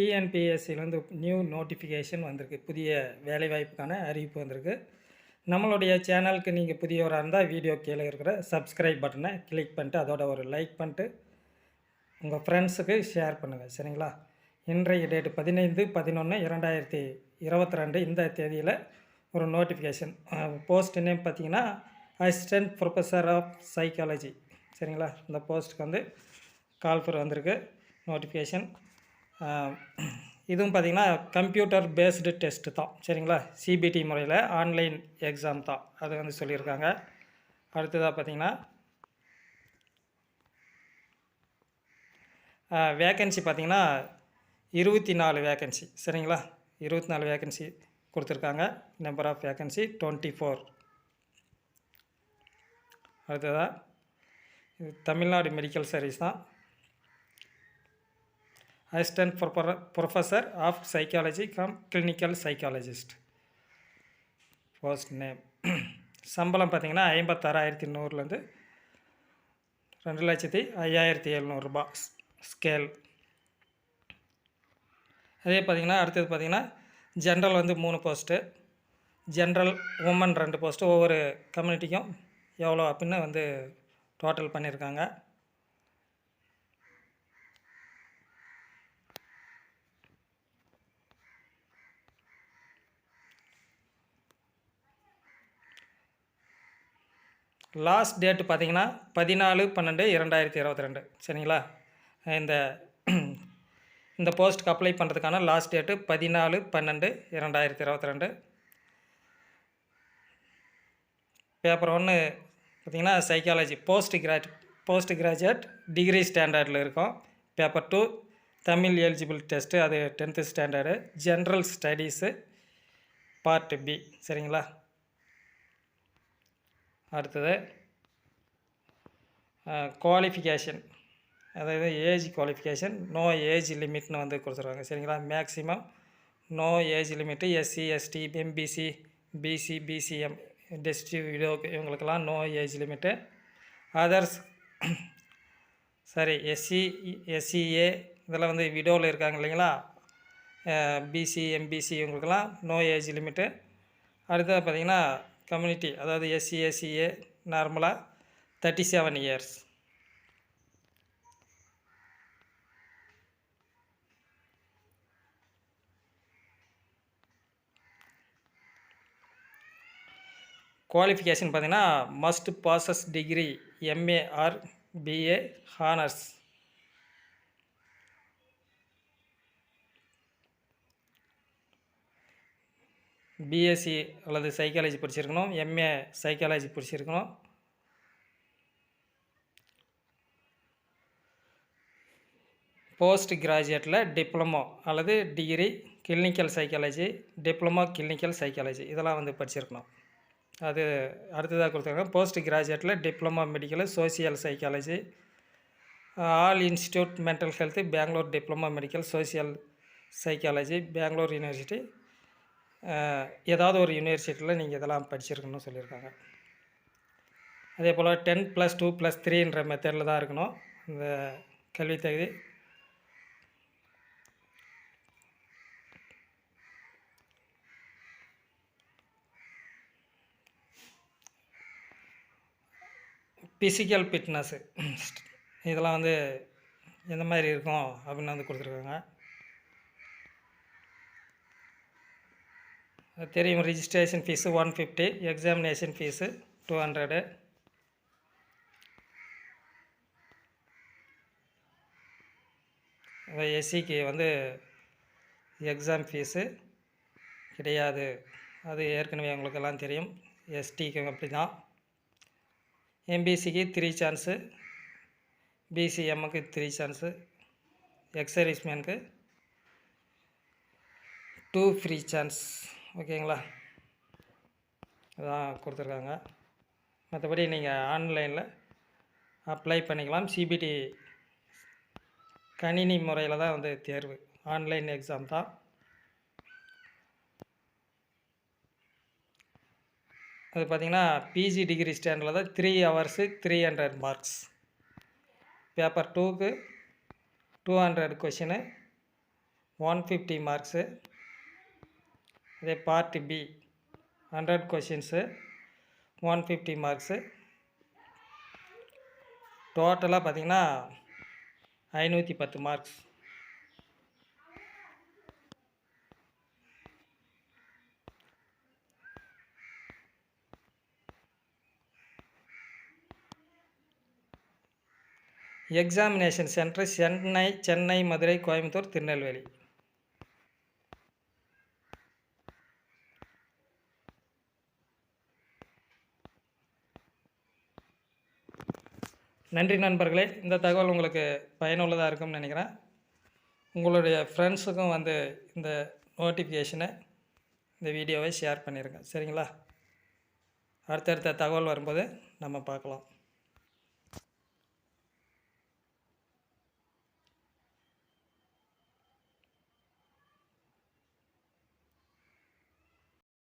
டிஎன்பிஎஸ்சிலேருந்து new notification வந்திருக்கு. புதிய வேலைவாய்ப்புக்கான அறிவிப்பு வந்திருக்கு. நம்மளுடைய சேனலுக்கு நீங்கள் புதியவராக இருந்தால் வீடியோ கீழே இருக்கிற சப்ஸ்கிரைப் பட்டனை கிளிக் பண்ணிட்டு அதோட ஒரு லைக் பண்ணிட்டு உங்கள் ஃப்ரெண்ட்ஸுக்கு ஷேர் பண்ணுங்கள் சரிங்களா? இன்றைய டேட்டு பதினைந்து பதினொன்று இரண்டாயிரத்தி இருபத்தி ரெண்டு இந்த தேதியில் ஒரு நோட்டிஃபிகேஷன் போஸ்ட் நேம் பார்த்தீங்கன்னா அசிஸ்டன்ட் ப்ரொஃபஸர் ஆஃப் சைக்காலஜி சரிங்களா? இந்த போஸ்ட்டுக்கு வந்து கால்ஃபர் வந்திருக்கு. நோட்டிஃபிகேஷன் இதுவும் பார்த்திங்கன்னா கம்ப்யூட்டர் பேஸ்டு டெஸ்ட்டு தான். சரிங்களா? சிபிடி முறையில் ஆன்லைன் எக்ஸாம் தான். அது வந்து சொல்லியிருக்காங்க. அடுத்ததாக பார்த்திங்கன்னா வேக்கன்சி பார்த்திங்கன்னா இருபத்தி நாலு வேக்கன்சி சரிங்களா? இருபத்தி நாலு வேக்கன்சி கொடுத்துருக்காங்க. Number of vacancy twenty four அடுத்ததாக தமிழ்நாடு மெடிக்கல் சர்வீஸ் தான். Assistant professor of psychology cum clinical psychologist post name சம்பளம் பார்த்திங்கன்னா ஐம்பத்தாறாயிரத்தி நூறுலேருந்து ரெண்டு லட்சத்தி ஐயாயிரத்தி எழுநூறுபா ஸ்கேல் அதே பார்த்திங்கன்னா அடுத்தது பார்த்திங்கன்னா ஜென்ரல் வந்து மூணு போஸ்ட்டு ஜென்ரல் உமன் ரெண்டு போஸ்ட்டு ஒவ்வொரு கம்யூனிட்டிக்கும் எவ்வளோ அப்படின்னு வந்து டோட்டல் பண்ணியிருக்காங்க. லாஸ்ட் டேட்டு பார்த்தீங்கன்னா பதினாலு பன்னெண்டு இரண்டாயிரத்தி இருபத்தி ரெண்டு சரிங்களா? இந்த இந்த போஸ்ட்டுக்கு அப்ளை பண்ணுறதுக்கான லாஸ்ட் டேட்டு பதினாலு பன்னெண்டு இரண்டாயிரத்தி இருபத்தி ரெண்டு பேப்பர் ஒன்று பார்த்திங்கன்னா psychology post grad post graduate degree ஸ்டாண்டர்டில் இருக்கும். Paper two Tamil eligible test அது tenth standard general studies part B சரிங்களா? அடுத்தது குவாலிஃபிகேஷன் அதாவது ஏஜ் குவாலிஃபிகேஷன் நோ ஏஜ் லிமிட்னு வந்து கொடுத்துருவாங்க சரிங்களா? Maximum no age limit SC ST MBC BC BCM டிஸ்ட்ரி இவங்களுக்கெல்லாம் நோ ஏஜ் லிமிட்டு அதர்ஸ் சரி எஸ்சி எஸ்சிஏ இதெல்லாம் வந்து விடோவில் இருக்காங்க இல்லைங்களா? பிசி எம்பிசி இவங்களுக்கெல்லாம் நோ ஏஜ் லிமிட்டு அடுத்தது பார்த்திங்கன்னா கம்யூனிட்டி அதாவது எஸ்சி எஸ்சிஏ நார்மலாக தேர்ட்டி செவன் இயர்ஸ் குவாலிஃபிகேஷன் பார்த்தீங்கன்னா must passes degree MA or BA honours BSc அல்லது சைக்காலஜி படிச்சிருக்கணும். எம்ஏ சைக்காலஜி படிச்சிருக்கணும். போஸ்ட் கிராஜுவேட்டில் டிப்ளமோ அல்லது degree clinical psychology diploma clinical psychology இதெல்லாம் வந்து படிச்சிருக்கணும். அது அடுத்ததாக கொடுத்துருக்காங்க. Post கிராஜுவேட்டில் diploma medical social psychology all institute mental health Bangalore diploma medical social psychology Bangalore university ஏதாவது ஒரு யூனிவர்சிட்டியில் நீங்கள் இதெல்லாம் படிச்சிருக்கணும்னு சொல்லியிருக்காங்க. அதே போல் டென் ப்ளஸ் டூ ப்ளஸ் த்ரீன்ற மெத்தடில் தான் இருக்கணும். இந்த கல்வி தகுதி. ஃபிசிக்கல் ஃபிட்னஸ்ஸு இதெல்லாம் வந்து எந்த மாதிரி இருக்கும் அப்படின்னு வந்து கொடுத்துருக்காங்க. தெரியும். Registration fees one fifty examination fees two hundred எஸ்சிக்கு வந்து எக்ஸாம் ஃபீஸு கிடையாது. அது ஏற்கனவே உங்களுக்கெல்லாம் தெரியும். எஸ்டிக்கு அப்படி தான் எம்பிசிக்கு த்ரீ சான்ஸு பிசிஎம்முக்கு த்ரீ சான்ஸு எக்ஸர்வீஸ்மேனுக்கு டூ ஃப்ரீ சான்ஸ் ஓகேங்களா? அதான் கொடுத்துருக்காங்க. மற்றபடி நீங்கள் ஆன்லைனில் அப்ளை பண்ணிக்கலாம். சிபிடி கணினி முறையில் தான் வந்து தேர்வு. ஆன்லைன் எக்ஸாம் தான். அது பார்த்திங்கன்னா பிஜி டிகிரி ஸ்டாண்டில் தான் three hours three hundred marks paper டூக்கு two hundred question one fifty marks இதே part B hundred questions one fifty marks டோட்டலாக பார்த்தீங்கன்னா ஐநூற்றி பத்து marks examination centre Chennai Chennai Madurai Coimbatore Tirunelveli நன்றி நண்பர்களே இந்த தகவல் உங்களுக்கு பயனுள்ளதாக இருக்கும்னு நினைக்கிறேன். உங்களுடைய ஃப்ரெண்ட்ஸுக்கும் வந்து இந்த நோட்டிஃபிகேஷனை இந்த வீடியோவை ஷேர் பண்ணிடுங்க சரிங்களா? அடுத்தடுத்த தகவல் வரும்போது நம்ம பார்க்கலாம்.